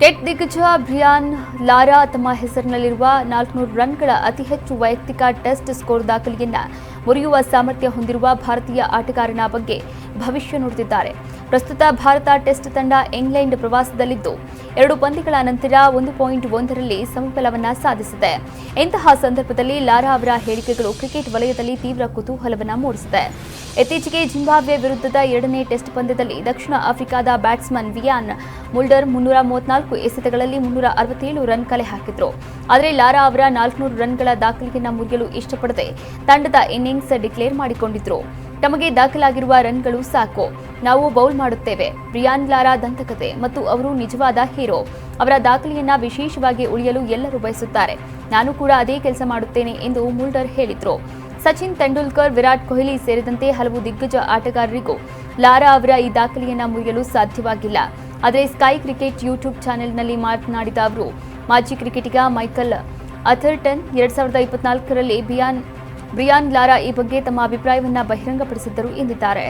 ಕೆಟ್ ದಿಗ್ಗಜ Brian Lara ತಮ್ಮ ಹೆಸರಿನಲ್ಲಿರುವ ನಾಲ್ಕುನೂರು ರನ್ಗಳ ಅತಿ ಹೆಚ್ಚು ವೈಯಕ್ತಿಕ ಟೆಸ್ಟ್ ಸ್ಕೋರ್ ದಾಖಲೆಯನ್ನ ಮುರಿಯುವ ಸಾಮರ್ಥ್ಯ ಹೊಂದಿರುವ ಭಾರತೀಯ ಆಟಗಾರನ ಬಗ್ಗೆ ಭವಿಷ್ಯ ನುಡಿದಿದ್ದಾರೆ. ಪ್ರಸ್ತುತ ಭಾರತ ಟೆಸ್ಟ್ ತಂಡ ಇಂಗ್ಲೆಂಡ್ ಪ್ರವಾಸದಲ್ಲಿದ್ದು, ಎರಡು ಪಂದ್ಯಗಳ ನಂತರ ಒಂದು ಪಾಯಿಂಟ್ ಒಂದರಲ್ಲಿ ಸಮಬಲವನ್ನು ಸಾಧಿಸಿದೆ. ಇಂತಹ ಸಂದರ್ಭದಲ್ಲಿ ಲಾರಾ ಅವರ ಹೇಳಿಕೆಗಳು ಕ್ರಿಕೆಟ್ ವಲಯದಲ್ಲಿ ತೀವ್ರ ಕುತೂಹಲವನ್ನು ಮೂಡಿಸಿದೆ. ಇತ್ತೀಚೆಗೆ ಜಿಂಬಾಬ್ವೆ ವಿರುದ್ಧದ ಎರಡನೇ ಟೆಸ್ಟ್ ಪಂದ್ಯದಲ್ಲಿ ದಕ್ಷಿಣ ಆಫ್ರಿಕಾದ ಬ್ಯಾಟ್ಸ್ಮನ್ ವಿಯಾನ್ ಮುಲ್ಡರ್ ಮುನ್ನೂರ ಮೂವತ್ನಾಲ್ಕು ಎಸೆತಗಳಲ್ಲಿ ಮುನ್ನೂರ ಅರವತ್ತೇಳು ರನ್ ಕಲೆ ಹಾಕಿದ್ರು. ಆದರೆ ಲಾರಾ ಅವರ ನಾಲ್ಕುನೂರು ರನ್ಗಳ ದಾಖಲೆಯನ್ನು ಮುರಿಯಲು ಇಷ್ಟಪಡದೆ ತಂಡದ ಇನ್ನಿಂಗ್ಸ್ ಡಿಕ್ಲೇರ್ ಮಾಡಿಕೊಂಡಿದ್ರು. ತಮಗೆ ದಾಖಲಾಗಿರುವ ರನ್ಗಳು ಸಾಕು. ನಾವು ಬೌಲ್ ಮಾಡುತ್ತೇವೆ. ಬ್ರಿಯಾನ್ ಲಾರಾ ದಂತಕತೆ ಮತ್ತು ಅವರು ನಿಜವಾದ ಹೀರೋ. ಅವರ ದಾಖಲೆಯನ್ನ ವಿಶೇಷವಾಗಿ ಉಳಿಯಲು ಎಲ್ಲರೂ ಬಯಸುತ್ತಾರೆ. ನಾನು ಕೂಡ ಅದೇ ಕೆಲಸ ಮಾಡುತ್ತೇನೆ ಎಂದು ಮುಲ್ಡರ್ ಹೇಳಿದ್ರು. ಸಚಿನ್ ತೆಂಡೂಲ್ಕರ್, ವಿರಾಟ್ ಕೊಹ್ಲಿ ಸೇರಿದಂತೆ ಹಲವು ದಿಗ್ಗಜ ಆಟಗಾರರಿಗೂ ಲಾರಾ ಅವರ ಈ ದಾಖಲೆಯನ್ನ ಮುರಿಯಲು ಸಾಧ್ಯವಾಗಿಲ್ಲ. ಆದರೆ ಸ್ಕೈ ಕ್ರಿಕೆಟ್ ಯೂಟ್ಯೂಬ್ ಚಾನೆಲ್ನಲ್ಲಿ ಮಾತನಾಡಿದ ಅವರು, ಮಾಜಿ ಕ್ರಿಕೆಟಿಗ ಮೈಕಲ್ ಅಥರ್ಟನ್ ಎರಡ್ ಸಾವಿರದ ಇಪ್ಪತ್ನಾಲ್ಕರಲ್ಲಿ ಬಿಯಾನ್ ಬ್ರಿಯಾನ್ ಲಾರಾ ಈ ಬಗ್ಗೆ ತಮ್ಮ ಅಭಿಪ್ರಾಯವನ್ನ ಬಹಿರಂಗಪಡಿಸಿದ್ದರು ಎಂದಿದ್ದಾರೆ.